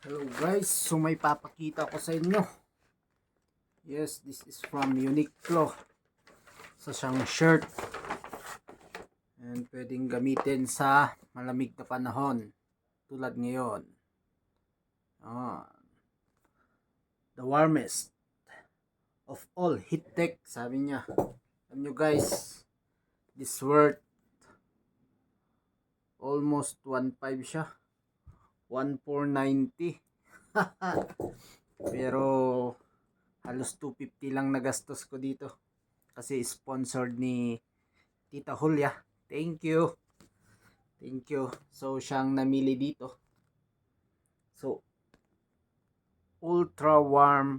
Hello guys, so may papakita ko sa inyo. Yes, this is from Uniqlo. Sa siyang shirt. And pwedeng gamitin sa malamig na panahon. Tulad ngayon. Ah. The warmest of all heat tech, sabi niya. Alam nyo guys, this worth almost 1.5 siya. 1,490. Pero halos 250 lang nagastos ko dito. Kasi sponsored ni Tita Julia. Thank you. Thank you. So siyang namili dito. So ultra warm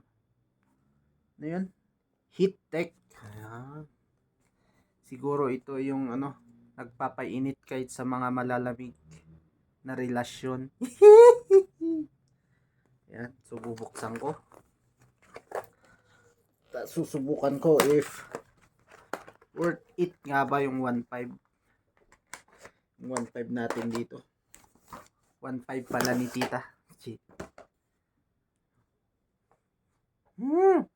ano yun? Heat tech. Ayan. Siguro ito yung ano nagpapainit kahit sa mga malalamig na relasyon. Yan, so bubuksan ko. Ta- Susubukan ko if worth it nga ba yung 1.5. Yung 1.5 natin dito. 1.5 pala ni tita. Shit. Hmm.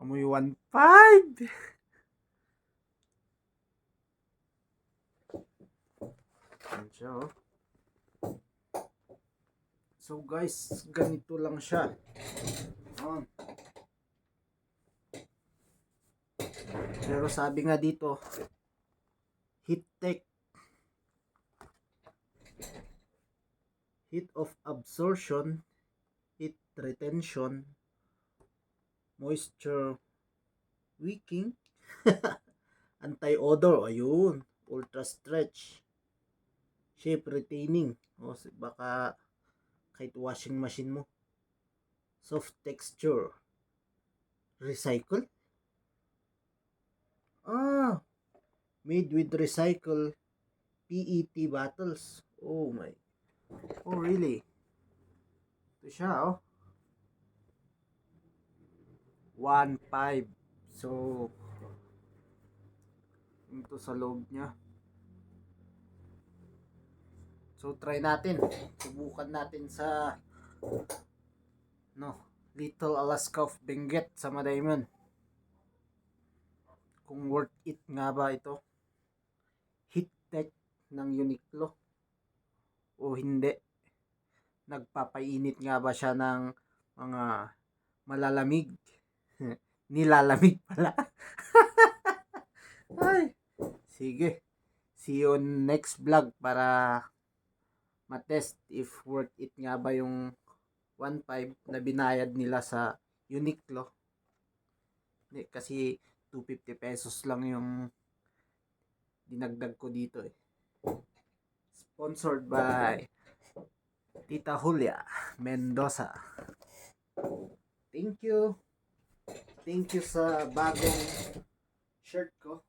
Amoy 1.5. Yan siya, oh. So guys, ganito lang siya. Ayan. Pero sabi nga dito, heat tech. Heat of absorption, heat retention, moisture wicking, anti-odor, ayun, ultra stretch, shape retaining, o baka kahit washing machine mo. Soft texture. Recycle? Ah, made with recycle PET bottles. Oh my. Oh really? Ito siya oh. 1.5. So, ito sa loob niya. So try natin. Subukan natin sa no, Little Alaska of Benguet sa Madayman. Kung worth it nga ba ito. Heat tech ng Uniqlo o hindi. Nagpapainit nga ba siya ng mga malalamig? Nilalamig pala. Ay, sige. See you next vlog para matest if worth it nga ba yung 1.5 na binayad nila sa Uniqlo. Kasi 250 pesos lang yung dinagdag ko dito eh. Sponsored by Tita Julia Mendoza. Thank you. Thank you sa bagong shirt ko.